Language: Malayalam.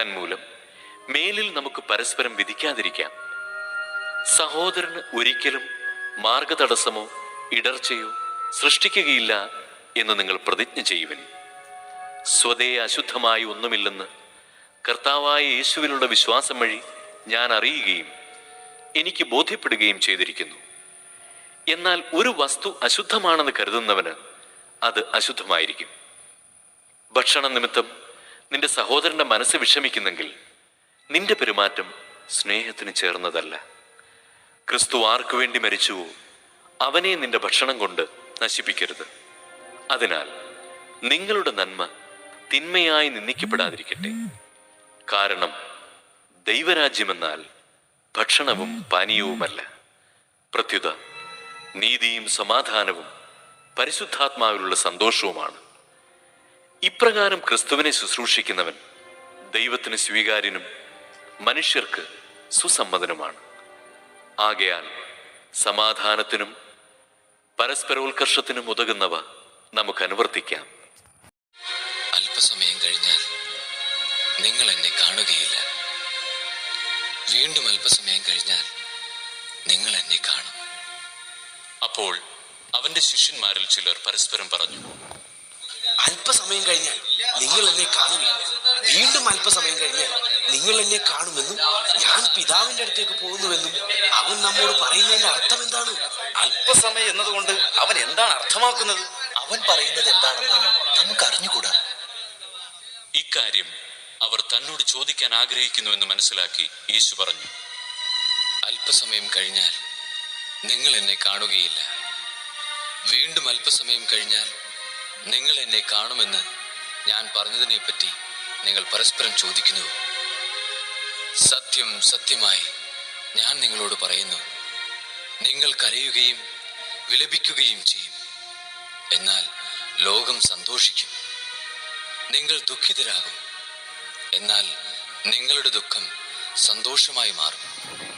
തന്മൂലം മേലിൽ നമുക്ക് പരസ്പരം വിധിക്കാതിരിക്കാം. സഹോദരന് ഒരിക്കലും മാർഗതടസ്സമോ ഇടർച്ചയോ സൃഷ്ടിക്കുകയില്ല എന്ന് നിങ്ങൾ പ്രതിജ്ഞ ചെയ്യുവിൻ. സ്വതേ അശുദ്ധമായി ഒന്നുമില്ലെന്ന് കർത്താവായ യേശുവിലുള്ള വിശ്വാസം വഴി ഞാൻ അറിയുകയും എനിക്ക് ബോധ്യപ്പെടുകയും ചെയ്തിരിക്കുന്നു. എന്നാൽ ഒരു വസ്തു അശുദ്ധമാണെന്ന് കരുതുന്നവന് അത് അശുദ്ധമായിരിക്കും. ഭക്ഷണ നിമിത്തം നിന്റെ സഹോദരന്റെ മനസ്സ് വിഷമിക്കുന്നെങ്കിൽ നിന്റെ പെരുമാറ്റം സ്നേഹത്തിന് ചേർന്നതല്ല. ക്രിസ്തു ആർക്കു വേണ്ടി മരിച്ചുവോ അവനെ നിന്റെ ഭക്ഷണം കൊണ്ട് നശിപ്പിക്കരുത്. അതിനാൽ നിങ്ങളുടെ നന്മ തിന്മയായി നിന്ദിക്കപ്പെടാതിരിക്കട്ടെ. കാരണം ദൈവരാജ്യമെന്നാൽ ഭക്ഷണവും പാനീയവുമല്ല. പ്രത്യുത നീതിയും സമാധാനവും പരിശുദ്ധാത്മാവിലുള്ള സന്തോഷവുമാണ്. ഇപ്രകാരം ക്രിസ്തുവിനെ ശുശ്രൂഷിക്കുന്നവൻ ദൈവത്തിന് സ്വീകാര്യനും മനുഷ്യർക്ക് സുസമ്മതനുമാണ്. ആകയാൽ സമാധാനത്തിനും പരസ്പരോത്കർഷത്തിനും ഉതകുന്നവ നമുക്ക് അനുവർത്തിക്കാം. അല്പസമയം കഴിഞ്ഞാൽ നിങ്ങൾ എന്നെ കാണുകയില്ല. വീണ്ടും അല്പസമയം കഴിഞ്ഞാൽ നിങ്ങൾ എന്നെ കാണും. അപ്പോൾ അവന്റെ ശിഷ്യന്മാരിൽ ചിലർ പരസ്പരം പറഞ്ഞു അല്പസമയം കഴിഞ്ഞാൽ നിങ്ങൾ എന്നെ കാണില്ല വീണ്ടും അല്പസമയം കഴിഞ്ഞാൽ നിങ്ങൾ എന്നെ കാണുമെന്നും ഞാൻ പിതാവിന്റെ അടുത്തേക്ക് പോകുന്നുവെന്നും അവൻ നമ്മോട് പറയുന്നതിന്റെ അർത്ഥം എന്താണ്? അല്പസമയം എന്നതുകൊണ്ട് അവൻ എന്താണ് അർത്ഥമാക്കുന്നത്? അവൻ പറയുന്നത് എന്താണെന്ന് നമുക്ക് അറിഞ്ഞുകൂടാ ഇക്കാര്യം അവർ തന്നോട് ചോദിക്കാൻ ആഗ്രഹിക്കുന്നുവെന്ന് മനസ്സിലാക്കി യേശു പറഞ്ഞു. അല്പസമയം കഴിഞ്ഞാൽ നിങ്ങൾ എന്നെ കാണുകയില്ല. വീണ്ടും അല്പസമയം കഴിഞ്ഞാൽ നിങ്ങൾ എന്നെ കാണുമെന്ന് ഞാൻ പറഞ്ഞതിനെപ്പറ്റി നിങ്ങൾ പരസ്പരം ചോദിക്കുന്നു. സത്യം സത്യമായി ഞാൻ നിങ്ങളോട് പറയുന്നു. നിങ്ങൾ കരയുകയും വിലപിക്കുകയും ചെയ്യും. എന്നാൽ ലോകം സന്തോഷിക്കും. നിങ്ങൾ ദുഃഖിതരാകും. എന്നാൽ നിങ്ങളുടെ ദുഃഖം സന്തോഷമായി മാറും.